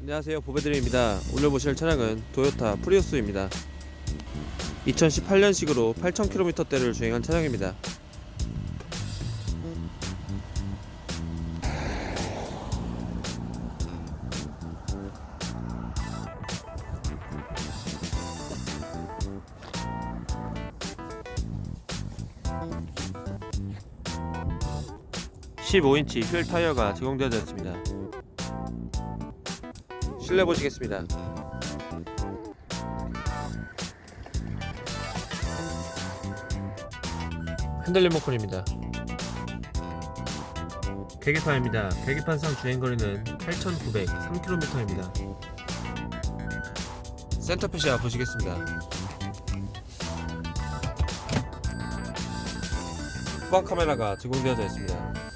안녕하세요. 보배드림입니다. 오늘 보실 차량은 도요타 프리우스입니다. 2018년식으로 8000km대를 주행한 차량입니다. 15인치 휠 타이어가 제공되어져 있습니다 실내 보시겠습니다. 핸들 리모컨입니다. 계기판입니다. 계기판상 주행거리는 8,903km입니다. 센터페시아 보시겠습니다. 후방 카메라가 제공되어져 있습니다.